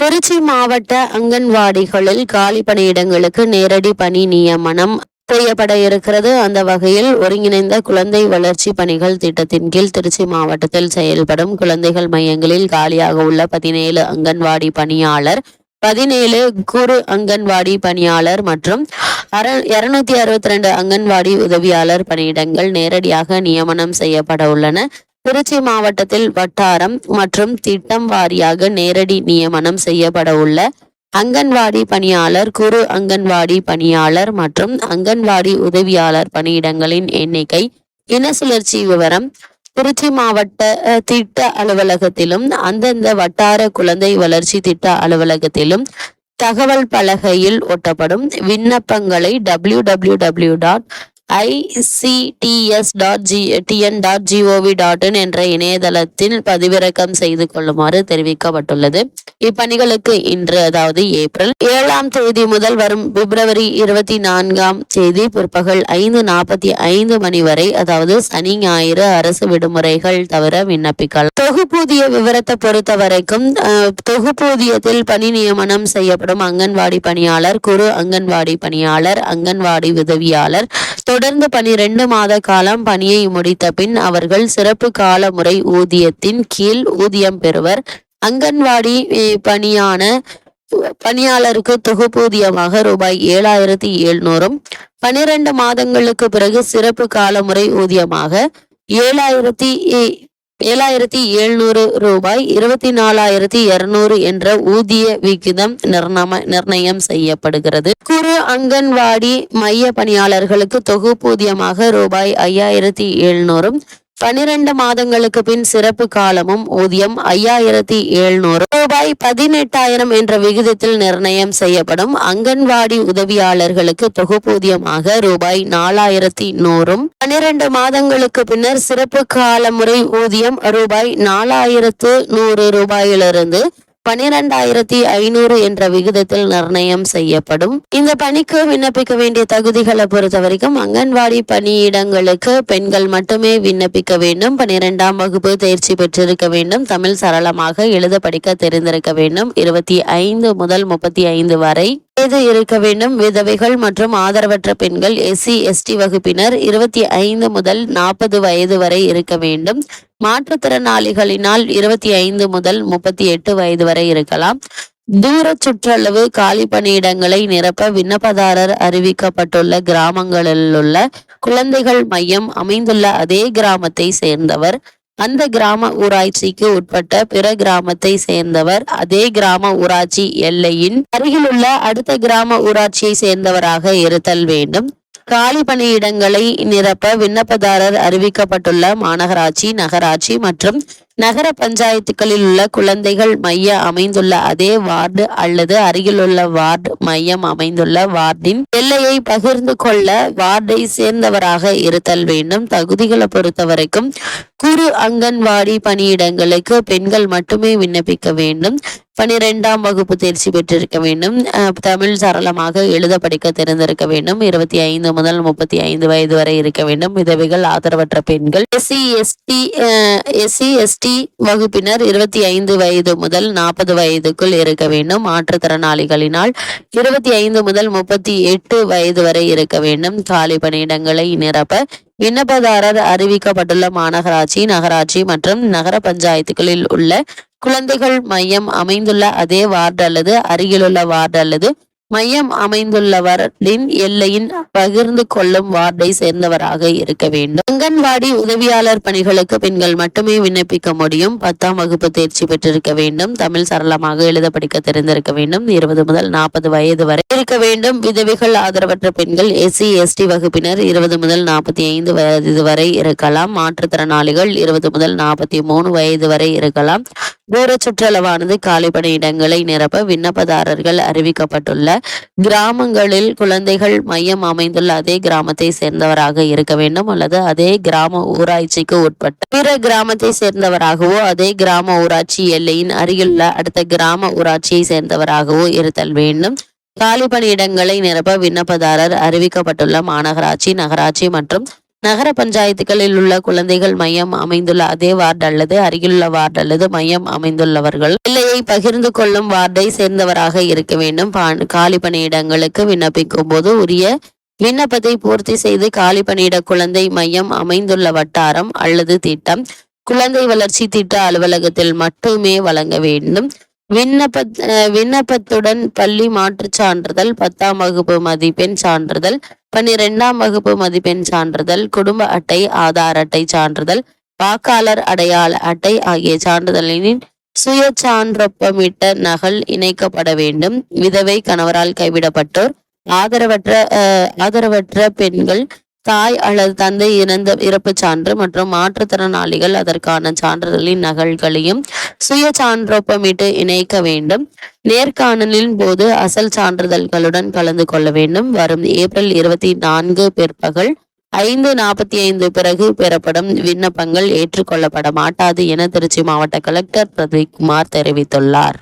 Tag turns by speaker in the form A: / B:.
A: திருச்சி மாவட்ட அங்கன்வாடிகளில் காலி பணியிடங்களுக்கு நேரடி பணி நியமனம் செய்யப்பட இருக்கிறது. அந்த வகையில் ஒருங்கிணைந்த குழந்தை வளர்ச்சி பணிகள் திட்டத்தின் கீழ் திருச்சி மாவட்டத்தில் செயல்படும் குழந்தைகள் மையங்களில் காலியாக உள்ள பதினேழு அங்கன்வாடி பணியாளர் பதினேழு குறு அங்கன்வாடி பணியாளர் மற்றும் இருநூத்தி அறுபத்தி ரெண்டு அங்கன்வாடி உதவியாளர் பணியிடங்கள் நேரடியாக நியமனம் செய்யப்பட உள்ளன. திருச்சி மாவட்டத்தில் வட்டாரம் மற்றும் திட்டம் வாரியாக நேரடி நியமனம் செய்யப்பட உள்ள அங்கன்வாடி பணியாளர் குறு அங்கன்வாடி பணியாளர் மற்றும் அங்கன்வாடி உதவியாளர் பணியிடங்களின் எண்ணிக்கை இன சுழற்சி விவரம் திருச்சி மாவட்ட திட்ட அலுவலகத்திலும் அந்தந்த வட்டார குழந்தை வளர்ச்சி திட்ட அலுவலகத்திலும் தகவல் பலகையில் ஒட்டப்படும். விண்ணப்பங்களை W W W dot ICDS dot G TN dot GOV dot in என்ற இணையதளத்தில் பதிவிறக்கம் செய்து கொள்ளுமாறு தெரிவிக்கப்பட்டுள்ளது. இப்பணிகளுக்கு இன்று அதாவது ஏப்ரல் ஏழாம் தேதி முதல் வரும் பிப்ரவரி இருபத்தி நான்காம் தேதி பிற்பகல் ஐந்து நாற்பத்தி ஐந்து மணி வரை அதாவது சனி ஞாயிறு அரசு விடுமுறைகள் தவிர விண்ணப்பிக்கலாம். தொகுப்பூதிய விவரத்தை பொறுத்த வரைக்கும் தொகுப்பூதியத்தில் பணி நியமனம் செய்யப்படும் அங்கன்வாடி பணியாளர் குறு அங்கன்வாடி பணியாளர் அங்கன்வாடி உதவியாளர் தொடர்ந்து பனிரெண்டு மாத காலம் பணியை முடித்த பின் அவர்கள் சிறப்பு கால முறை ஊதியத்தின் கீழ் ஊதியம் பெறுவர். அங்கன்வாடி பணியான பணியாளருக்கு தொகுப்பூதியமாக ரூபாய் ஏழாயிரத்தி எழுநூறும் பனிரெண்டு மாதங்களுக்கு பிறகு சிறப்பு காலமுறை ஊதியமாக ஏழாயிரத்தி ஏழாயிரத்தி எழுநூறு ரூபாய் இருபத்தி நாலாயிரத்தி இருநூறு என்ற ஊதிய விகிதம் நிர்ணம நிர்ணயம் செய்யப்படுகிறது. குறு அங்கன்வாடி மைய பணியாளர்களுக்கு தொகுப்பூதியமாக ரூபாய் ஐயாயிரத்தி எழுநூறும் பனிரெண்டு மாதங்களுக்கு பின் சிறப்பு காலமும் ஊதியம் ஐயாயிரத்தி எழுநூறு ரூபாய் பதினெட்டாயிரம் என்ற விகிதத்தில் நிர்ணயம் செய்யப்படும் அங்கன்வாடி உதவியாளர்களுக்கு தொகுப்பூதியமாக ரூபாய் நாலாயிரத்தி நூறும். பனிரெண்டு மாதங்களுக்கு பின்னர் சிறப்பு கால முறை ஊதியம் ரூபாய் நாலாயிரத்து நூறு ரூபாயிலிருந்து பனிரெண்டாயிரத்தி ஐநூறு என்ற விகிதத்தில் நிர்ணயம் செய்யப்படும். இந்த பணிக்கு விண்ணப்பிக்க வேண்டிய தகுதிகளை பொறுத்த வரைக்கும் அங்கன்வாடி பணியிடங்களுக்கு பெண்கள் மட்டுமே விண்ணப்பிக்க வேண்டும். பனிரெண்டாம் வகுப்பு தேர்ச்சி பெற்றிருக்க வேண்டும். தமிழ் சரளமாக எழுத படிக்க தெரிந்திருக்க வேண்டும். இருபத்தி ஐந்து முதல் முப்பத்தி ஐந்து வரை வயது இருக்க வேண்டும்? விதவைகள் மற்றும் ஆதரவற்ற பெண்கள் எஸ்சி எஸ்டி வகுப்பினர் இருபத்தி ஐந்து முதல் நாற்பது வயது வரை இருக்க வேண்டும். மாற்றுத்திறனாளிகளினால் இருபத்தி ஐந்து முதல் முப்பத்தி எட்டு வயது வரை இருக்கலாம். தூர சுற்றளவு காலி பணியிடங்களை நிரப்ப விண்ணப்பதாரர் அறிவிக்கப்பட்டுள்ள கிராமங்களில் உள்ள குழந்தைகள் மையம் அமைந்துள்ள அதே கிராமத்தை சேர்ந்தவர். அந்த கிராம ஊராட்சிக்கு உட்பட்ட பிற கிராமத்தை சேர்ந்தவர். அதே கிராம ஊராட்சி எல்லையின் அருகிலுள்ள அடுத்த கிராம ஊராட்சியை சேர்ந்தவராக இருத்தல் வேண்டும். காலி பணியிடங்களை நிரப்ப விண்ணப்பதாரர் அறிவிக்கப்பட்டுள்ள மாநகராட்சி நகராட்சி மற்றும் நகர பஞ்சாயத்துகளில் உள்ள குழந்தைகள் மைய அமைந்துள்ள அதே வார்டு அல்லது அருகிலுள்ள வார்டு மையம் அமைந்துள்ள வார்டின் எல்லையை பகிர்ந்து கொள்ள வார்டை சேர்ந்தவராக இருத்தல் வேண்டும். தகுதிகளை பொறுத்த வரைக்கும் குறு அங்கன்வாடி பணியிடங்களுக்கு பெண்கள் மட்டுமே விண்ணப்பிக்க வேண்டும். பனிரெண்டாம் வகுப்பு தேர்ச்சி பெற்றிருக்க வேண்டும். தமிழ் சரளமாக எழுத படிக்க தெரிந்திருக்க வேண்டும். இருபத்தி ஐந்து முதல் முப்பத்தி ஐந்து வயது வரை இருக்க வேண்டும். விதவைகள் ஆதரவற்ற பெண்கள். எஸ்சி எஸ்டி எஸ்சி எஸ்டி வகுப்பினர் இருபத்தி ஐந்து வயது முதல் நாற்பது வயதுக்குள் இருக்க வேண்டும். மாற்றுத்திறனாளிகளினால் இருபத்தி ஐந்து முதல் முப்பத்தி எட்டு வயது வரை இருக்க வேண்டும். காலி பணியிடங்களை நிரப்ப விண்ணப்பதாரர் அறிவிக்கப்பட்டுள்ள மாநகராட்சி நகராட்சி மற்றும் நகர பஞ்சாயத்துகளில் உள்ள குழந்தைகள் மையம் அமைந்துள்ள அதே வார்டு அல்லது அருகிலுள்ள வார்டு அல்லது மையம் அமைந்துள்ளவரின் எல்லையின் பகிர்ந்து கொள்ளும் வார்டை சேர்ந்தவராக இருக்க வேண்டும். அங்கன்வாடி உதவியாளர் பணிகளுக்கு பெண்கள் மட்டுமே விண்ணப்பிக்க முடியும். பத்தாம் வகுப்பு தேர்ச்சி பெற்றிருக்க வேண்டும். தமிழ் சரளமாக எழுத படிக்க தெரிந்திருக்க வேண்டும். இருபது முதல் நாற்பது வயது வரை இருக்க வேண்டும். விதவைகள் ஆதரவற்ற பெண்கள் எஸ்சி எஸ்டி வகுப்பினர் இருபது முதல் நாற்பத்தி ஐந்து வயது வரை இருக்கலாம். மாற்றுத்திறனாளிகள் இருபது முதல் நாற்பத்தி மூணு வயது வரை இருக்கலாம். தூர சுற்றளவானது காலி பணியிடங்களை நிரப்ப விண்ணப்பதாரர்கள் அறிவிக்கப்பட்டுள்ள கிராமங்களில் குழந்தைகள் மையம் அமைந்துள்ள அதே கிராமத்தை சேர்ந்தவராக இருக்க வேண்டும் அல்லது அதே கிராம ஊராட்சிக்கு உட்பட்ட பிற கிராமத்தை சேர்ந்தவராகவோ அதே கிராம ஊராட்சி எல்லையின் அருகிலுள்ள அடுத்த கிராம ஊராட்சியை சேர்ந்தவராகவோ இருத்தல் வேண்டும். காலி பணியிடங்களை நிரப்ப விண்ணப்பதாரர் அறிவிக்கப்பட்டுள்ள மாநகராட்சி நகராட்சி மற்றும் நகர பஞ்சாயத்துகளில் உள்ள குழந்தைகள் மையம் அமைந்துள்ள அதே வார்டு அல்லது அருகிலுள்ள வார்டு அல்லது மையம் அமைந்துள்ளவர்கள் பிள்ளையை பகிர்ந்து கொள்ளும் வார்டை சேர்ந்தவராக இருக்க வேண்டும். காலி பணியிடங்களுக்கு விண்ணப்பிக்கும் போது உரிய விண்ணப்பத்தை பூர்த்தி செய்து காலி பணியிட குழந்தை மையம் அமைந்துள்ள வட்டாரம் அல்லது திட்டம் குழந்தை வளர்ச்சி திட்ட அலுவலகத்தில் மட்டுமே வழங்க வேண்டும். விண்ணப்ப விண்ணப்பத்துடன் பள்ளி மாற்றுச் சான்றிதழ் பத்தாம் வகுப்பு மதிப்பெண் சான்றிதழ் பன்னிரெண்டாம் வகுப்பு மதிப்பெண் சான்றிதழ் குடும்ப அட்டை ஆதார் அட்டை சான்றிதழ் வாக்காளர் அடையாள அட்டை ஆகிய சான்றிதழின் சுய சான்றொப்பமிட்ட நகல் இணைக்கப்பட வேண்டும். விதவை கணவரால் கைவிடப்பட்டோர் ஆதரவற்ற ஆதரவற்ற பெண்கள் தாய் அல்லது தந்தை இறந்த இறப்பு சான்று மற்றும் மாற்றுத்திறனாளிகள் அதற்கான சான்றிதழின் நகல்களையும் சுய சான்றொப்பமிட்டு இணைக்க வேண்டும். நேர்காணலின் போது அசல் சான்றிதழ்களுடன் கலந்து கொள்ள வேண்டும். வரும் ஏப்ரல் இருபத்தி நான்கு பிற்பகல் ஐந்து நாற்பத்தி ஐந்து பிறகு பெறப்படும் விண்ணப்பங்கள் ஏற்றுக்கொள்ளப்பட மாட்டாது என திருச்சி மாவட்ட கலெக்டர் பிரதீப் குமார் தெரிவித்துள்ளார்.